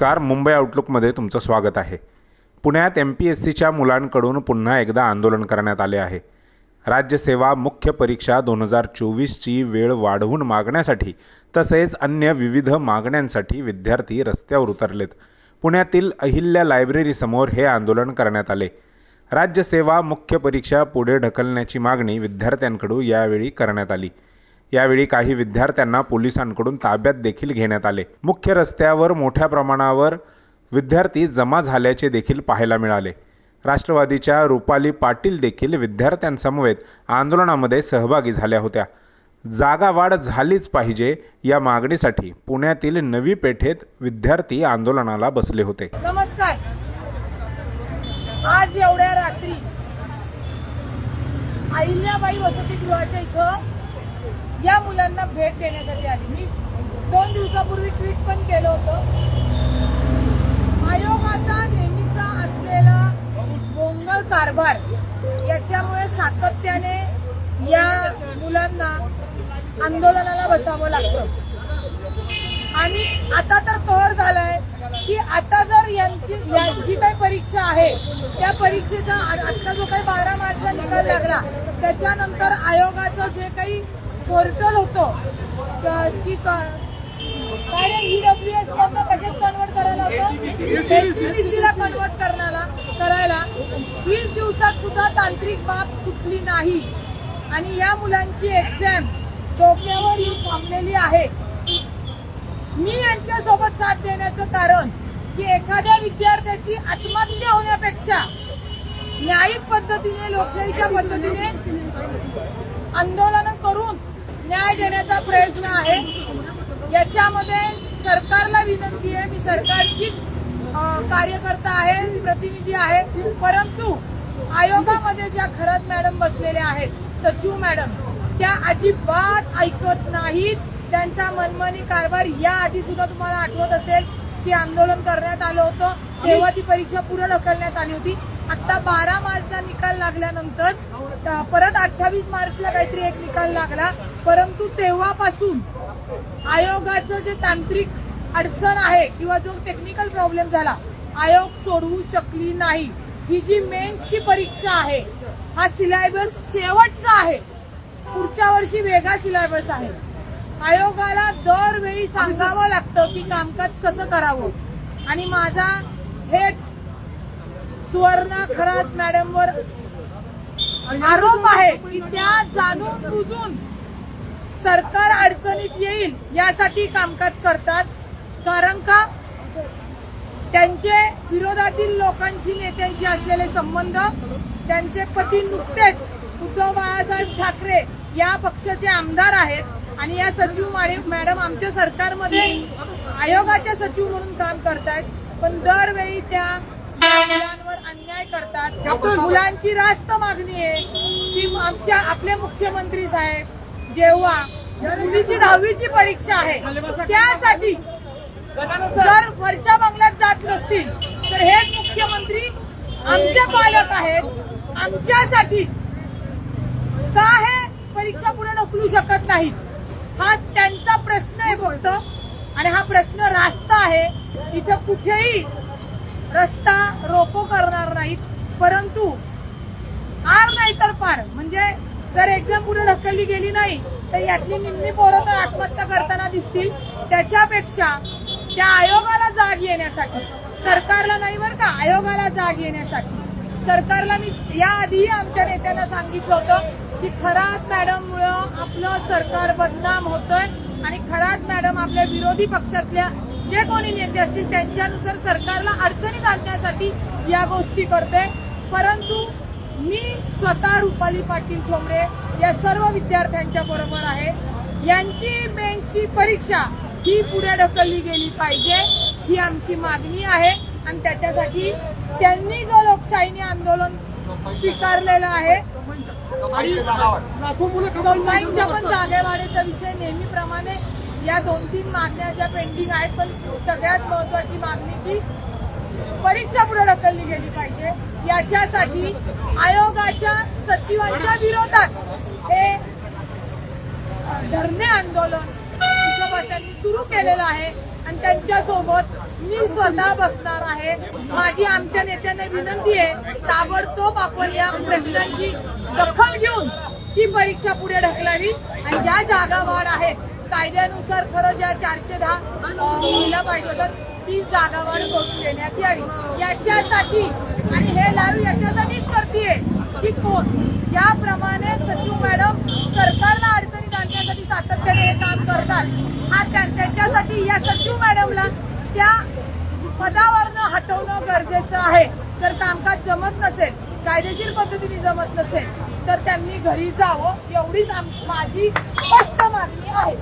नमस्कार मुंबई आउटलुकमध्ये तुमचं स्वागत आहे. पुण्यात एम पी एस सीच्या मुलांकडून पुन्हा एकदा आंदोलन करण्यात आले आहे. राज्यसेवा मुख्य परीक्षा दोन हजार चोवीसची वेळ वाढवून मागण्यासाठी तसेच अन्य विविध मागण्यांसाठी विद्यार्थी रस्त्यावर उतरलेत. पुण्यातील अहिल्या लायब्ररीसमोर हे आंदोलन करण्यात आले. राज्यसेवा मुख्य परीक्षा पुढे ढकलण्याची मागणी विद्यार्थ्यांकडून यावेळी करण्यात आली. यावेळी काही विद्यार्थ्यांना पोलिसांकडून ताब्यात देखील घेण्यात आले. मुख्य रस्त्यावर मोठ्या प्रमाणावर विद्यार्थी जमा झाल्याचे देखील पाहायला मिळाले. राष्ट्रवादीच्या रुपाली पाटील देखील विद्यार्थ्यांसमवेत आंदोलनामध्ये सहभागी झाल्या होत्या. जागा वाढ झालीच पाहिजे या मागणीसाठी पुण्यातील नवी पेठेत विद्यार्थी आंदोलनाला बसले होते. नमस्कार. आज एवढ्या रात्री अहिल्याबाई वसतिगृहाच्या इथं या मुलांना भेट देण्यासाठी आली. मी दोन दिवसापूर्वी ट्विट पण केलं होतं. आयोगाचा नेहमीचा असलेला गोंगळ कारभार याच्यामुळे सातत्याने या मुलांना आंदोलनाला बसावं लागतं. आणि आता तर कहर झालाय की आता जर यांची यांची काही परीक्षा आहे त्या परीक्षेचा आता जो काही बारा मार्चचा निकाल लागला त्याच्यानंतर आयोगाचं जे काही पोर्टल होतं. की क- काय ईडब्ल्यू एस मधनं कशात कन्वर्ट करायला होतं. कन्व्हर्ट कन्वर्ट करण्याला करायला. वीस दिवसात सुद्धा तांत्रिक बाब सुटली नाही. आणि या मुलांची एक्झाम डोक्यावर येऊन थांबलेली आहे. मी यांच्यासोबत साथ देण्याचं कारण की एखाद्या विद्यार्थ्याची आत्महत्या होण्यापेक्षा न्यायिक पद्धतीने लोकशाहीच्या पद्धतीने आंदोलन करून न्याय देण्याचा प्रयत्न आहे. याच्यामध्ये सरकारला विनंती आहे. मी सरकारची कार्यकर्ता आहे प्रतिनिधी आहे. परंतु आयोगामध्ये ज्या खरात मॅडम बसलेल्या आहेत सचिव मॅडम त्या अजिबात ऐकत नाहीत. त्यांचा मनमानी कारभार या आधी सुद्धा तुम्हाला आठवत असेल की आंदोलन करण्यात आलं होतं. तेव्हा ती परीक्षा पुढे ढकलण्यात आली होती. आता बारा मार्चचा निकाल लागल्यानंतर परत अठ्ठावीस मार्चला काहीतरी एक निकाल लागला. परंतु तेव्हापासून आयोगाचं जे तांत्रिक अडचण आहे किंवा जो टेक्निकल प्रॉब्लेम झाला आयोग सोडवू शकली नाही. ही जी मेन्सची परीक्षा आहे हा सिलेबस शेवटचा आहे. पुढच्या वर्षी वेगळा सिलेबस आहे. आयोगाला दरवेळी सांगावं लागतं की कामकाज कसं करावं. आणि माझा थेट सुवर्णा खरात मॅडमवर आरोप आहे की त्या जाणून बुजून सरकार अडचणीत येईल यासाठी कामकाज करतात. कारण का? त्यांचे विरोधातील लोकांशी नेत्यांशी असलेले संबंध त्यांचे पती नुकतेच उद्धव बाळासाहेब ठाकरे या पक्षाचे आमदार आहेत आणि या सचिव मॅडम आमच्या सरकारमध्ये आयोगाच्या सचिव म्हणून काम करतायत. पण दरवेळी त्या काय करतात? मुलांची रास्त मागणी आहे. की आमच्या आपले मुख्यमंत्री साहेब जेव्हा मुलीची दहावीची परीक्षा आहे त्यासाठी जर वर्षा बंगल्यात जात नसतील तर हेच मुख्यमंत्री आमचे पालक आहेत. आमच्यासाठी का हे परीक्षा पुढे ढकलू शकत नाहीत? हा त्यांचा प्रश्न आहे फक्त. आणि हा प्रश्न रास्त आहे. इथं कुठेही रस्ता रोको करणार नाहीत परंतु आर नाही म्हणजे जर एक्झाम पुढे ढकलली गेली नाही तर यातली निम्मी पोरं तर आत्महत्या करताना दिसतील. त्याच्यापेक्षा त्या आयोगाला जाग येण्यासाठी सरकारला नाही बरं का आयोगाला जाग येण्यासाठी. सरकारला मी याआधीही आमच्या नेत्यांना सांगितलं होतं की खरात मॅडममुळं आपलं सरकार बदनाम होतंय आणि खरात मॅडम आपल्या विरोधी पक्षातल्या जे कोणी नेते असतील त्यांच्यानुसार सरकारला अडचणीत आणण्यासाठी या गोष्टी करते. परंतु मी स्वतः रुपाली पाटील ठोंबरे या सर्व विद्यार्थ्यांच्या बरोबर आहे. यांची मेन्सची परीक्षा ही पुढे ढकलली गेली पाहिजे ही आमची मागणी आहे. आणि त्याच्यासाठी त्यांनी जो लोकशाहीने आंदोलन स्वीकारलेलं आहे कंबाईनच्या पण जागेवाढीचा विषय नेहमीप्रमाणे या दोन तीन मागण्या ज्या पेंडिंग आहेत पण सगळ्यात महत्वाची मागणी की परीक्षा पुढे ढकलली गेली पाहिजे. याच्यासाठी आयोगाच्या सचिवांच्या विरोधात हे धरणे आंदोलन त्यांनी सुरू केलेलं आहे आणि त्यांच्यासोबत मी स्वतः बसणार आहे. माझी आमच्या नेत्यांना विनंती आहे ताबडतोब आपण या प्रश्नांची दखल घेऊन ही परीक्षा पुढे ढकलावी आणि ज्या जागा वाढ आहेत कायद्यानुसार खरं ज्या चारशे दहा अं, पाहिजे तर ती जागा वाढ करून देण्यात यावी याच्यासाठी आणि हे लाईव्ह याच्यासाठीच करतीये. की कोण? ज्याप्रमाणे सचिव मॅडम सरकारला अडचणीत आणण्यासाठी सातत्याने हे काम करतात हा त्याच्यासाठी या सचिव मॅडमला त्या पदावरनं हटवणं गरजेचं आहे. जर कामकाज जमत नसेल कायदेशीर पद्धतीने जमत नसेल तर त्यांनी घरी जावं एवढीच आम- माझी स्पष्ट मागणी आहे.